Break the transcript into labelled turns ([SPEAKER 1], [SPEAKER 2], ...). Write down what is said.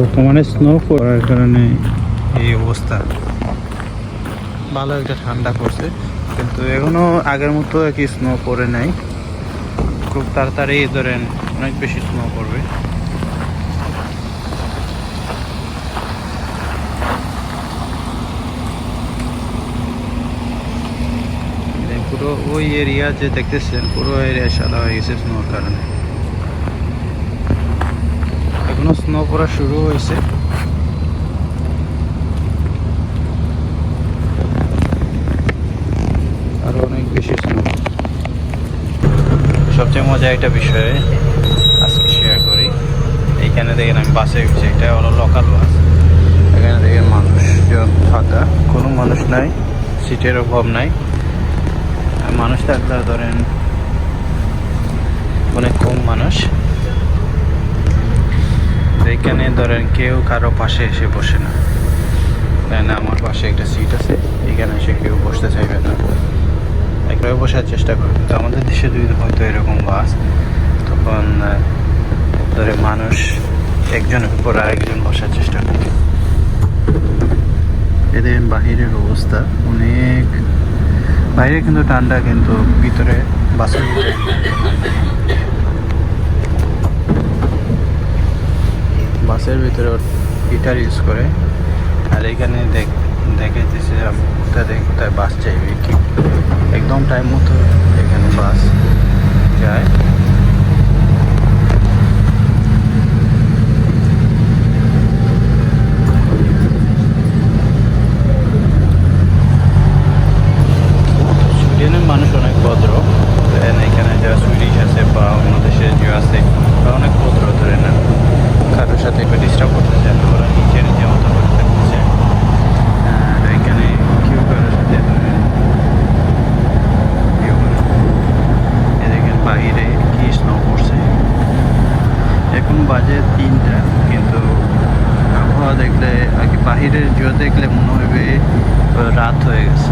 [SPEAKER 1] বর্তমানে স্নো পড়ার কারণে এই অবস্থা। ভালো একটা ঠান্ডা পড়ছে, কিন্তু এখনও আগের মতো কি স্নো পড়ে নাই। খুব তাড়াতাড়ি ধরেন অনেক বেশি স্নো পড়বে। পুরো ওই এরিয়া যে দেখতেছেন, পুরো এরিয়া সাদা হয়ে গেছে স্নোর কারণে। এখনও স্নো পড়া শুরু হয়েছে। আরও অনেক বেশি স্নো সবচেয়ে মজা একটা বিষয় আজকে শেয়ার করি। এইখানে দেখেন আমি বাসে উঠছি, এটা হলো লোকাল বাস এখানে দেখেন মানুষজন ফাঁকা, কোনো মানুষ নাই সিটের অভাব নাই। মানুষ থাকলে ধরেন অনেক কম মানুষ। ধরেন কেউ কারও পাশে এসে বসে না। এখানে আমার পাশে একটা সিট আছে, এখানে এসে কেউ বসতে চাইবে না। একবারে বসার চেষ্টা করবে। কিন্তু আমাদের দেশে যদি হয়তো এরকম বাস, তখন ধরে মানুষ একজনের উপর আরেকজন বসার চেষ্টা করবে। এদের বাহিরের অবস্থা অনেক। বাইরে কিন্তু ঠান্ডা, কিন্তু ভিতরে বাসের ভিতরে। বাসের ভিতরে হিটার ইউজ করে। আর এখানে দেখ দিছে কোথায় কোথায় বাস চাইবে। ঠিক একদম টাইম মতো এখানে বাস যায় সুইডেনের মানুষ অনেক ভদ্র দেন এখানে যারা সুইডিশ আছে বা অন্য দেশে যে আছে ওরা অনেক ভদ্র ধরে না কারোর সাথে একটু ডিস্টার্ব করতে চায় না ওরা নিজে নিজে মতো করে থাকতে চায় আর এখানে কেউ কারোর সাথে ধরে কেউ এদিকে বাহিরে কি স্নো পড়ছে এখন বাজে তিনটা, কিন্তু আবহাওয়া দেখলে, আর কি বাহিরের ভিউ দেখলে মনে হবে রাত হয়ে গেছে।